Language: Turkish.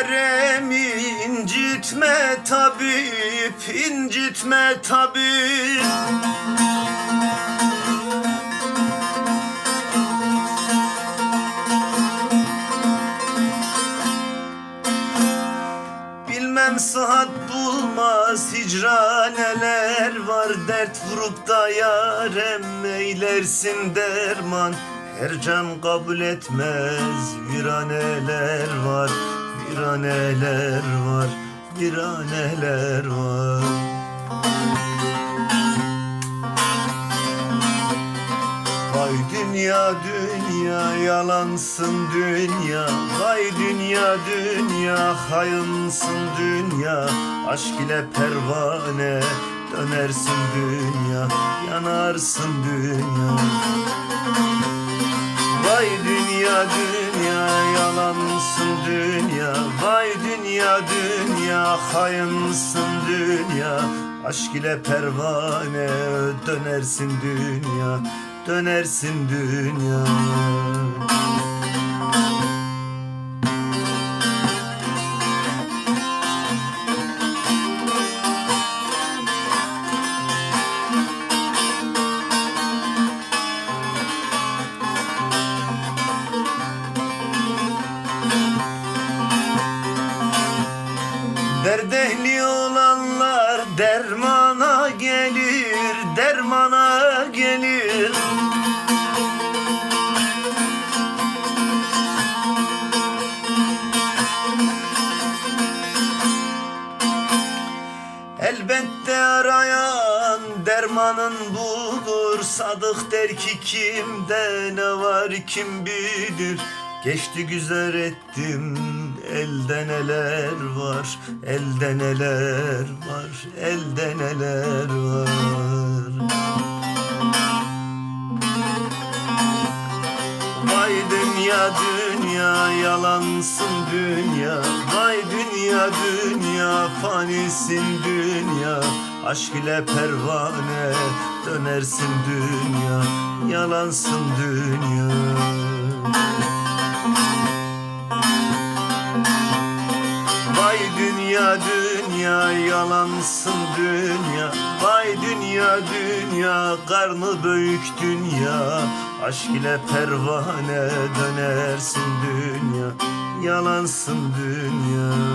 Yarem incitme tabip, incitme tabip. Bilmem sıhhat bulmaz hicran neler var. Dert vurup da yarem eylersin derman. Her can kabul etmez viraneler var. Viraneler var, viraneler var. Vay dünya dünya yalansın dünya. Vay dünya dünya hayınsın dünya. Aşk ile pervane dönersin dünya Yanarsın dünya. Vay dünya dünya yalansın dünya Vay dünya dünya hayınsın dünya. Aşk ile pervane dönersin dünya Dönersin dünya dermana gelir, dermana gelir. Elbette arayan dermanın bulur Sadık der ki kimde ne var kim bilir Geçti güzel ettim elde neler var Elde neler var elde neler var. Vay dünya dünya yalansın dünya. Vay dünya dünya fanisin dünya. Aşk ile pervane dönersin dünya. Yalansın dünya dünya dünya yalansın dünya. Vay dünya dünya karnı büyük dünya. Aşk ile pervane dönersin dünya. Yalansın dünya